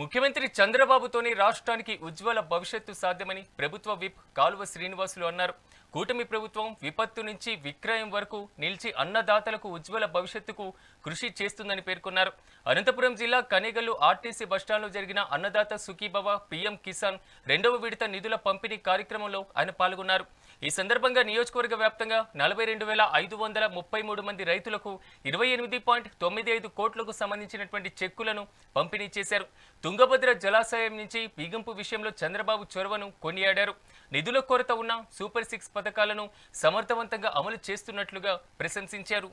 ముఖ్యమంత్రి చంద్రబాబుతోనే రాష్ట్రానికి ఉజ్వల భవిష్యత్తు సాధ్యమని ప్రభుత్వ విప్ కాలువ శ్రీనివాసులు అన్నారు. కూటమి ప్రభుత్వం విపత్తు నుంచి విక్రయం వరకు నిలిచి అన్నదాతలకు ఉజ్వల భవిష్యత్తుకు కృషి చేస్తుందని పేర్కొన్నారు. అనంతపురం జిల్లా కనేగల్లు ఆర్టీసీ బస్టాండ్లో జరిగిన అన్నదాత సుఖీభవ పీఎం కిసాన్ రెండవ విడత నిధుల పంపిణీ కార్యక్రమంలో ఆయన పాల్గొన్నారు. ఈ సందర్భంగా నియోజకవర్గ వ్యాప్తంగా నలభై రెండు వేల ఐదు వందల ముప్పై మూడు మంది రైతులకు ఇరవై ఎనిమిది పాయింట్ తొమ్మిది ఐదు కోట్లకు సంబంధించినటువంటి చెక్కులను పంపిణీ చేశారు. తుంగభద్ర జలాశయం నుంచి బిగింపు విషయంలో చంద్రబాబు చొరవను కొనియాడారు. నిధుల కొరత ఉన్న సూపర్ సిక్స్ పథకాలను సమర్థవంతంగా అమలు చేస్తున్నట్లుగా ప్రశంసించారు.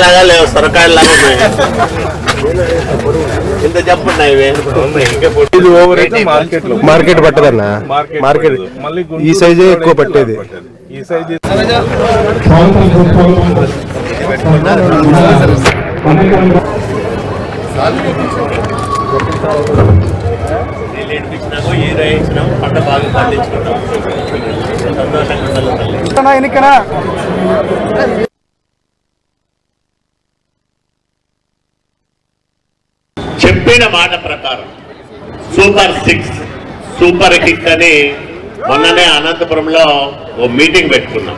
లాగా లేవు సొరకాయలు లాగా ఇంత ఇది ఓవర్ అయితే మార్కెట్లో. మార్కెట్ పట్టదన్న? మార్కెట్. మళ్ళీ ఈ సైజే ఎక్కువ పట్టేది. ఈ సైజ్ చెప్పిన మాట ప్రకారం సూపర్ సిక్స్ సూపర్ హిట్ అని మొన్ననే అనంతపురంలో ఓ మీటింగ్ పెట్టుకున్నాం.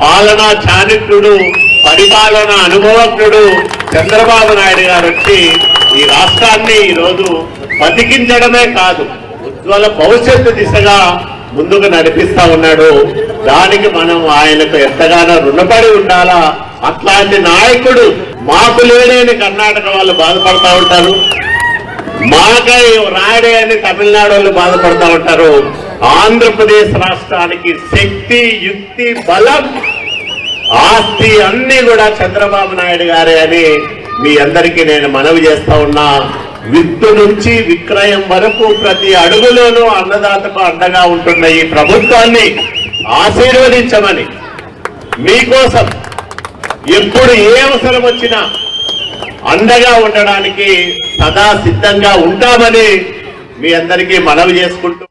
పాలనా చాణిత్యుడు పరిపాలన అనుభవజ్ఞుడు చంద్రబాబు నాయుడు గారు వచ్చి ఈ రాష్ట్రాన్ని ఈరోజు బతికించడమే కాదు ఉజ్వల భవిష్యత్తు దిశగా ముందుకు నడిపిస్తా ఉన్నాడు. దానికి మనం ఆయనకు ఎంతగానో రుణపడి ఉండాలా? అట్లాంటి నాయకుడు మాకు లేడని కర్ణాటక వాళ్ళు బాధపడతా ఉంటారు. మాకై రాయడే అని తమిళనాడు వాళ్ళు బాధపడతా ఉంటారు. ఆంధ్రప్రదేశ్ రాష్ట్రానికి శక్తి యుక్తి బలం ఆస్తి అన్ని కూడా చంద్రబాబు నాయుడు గారే అని మీ అందరికీ నేను మనవి చేస్తా ఉన్నా. విత్తు నుంచి విక్రయం వరకు ప్రతి అడుగులోనూ అన్నదాతకు అండగా ఉంటున్న ఈ ప్రభుత్వాన్ని ఆశీర్వదించమని మీకోసం ఎప్పుడు ఏ అవసరం వచ్చినా అండగా ఉండడానికి సదా సిద్ధంగా ఉంటామని మీ అందరికీ మనవి చేసుకుంటూ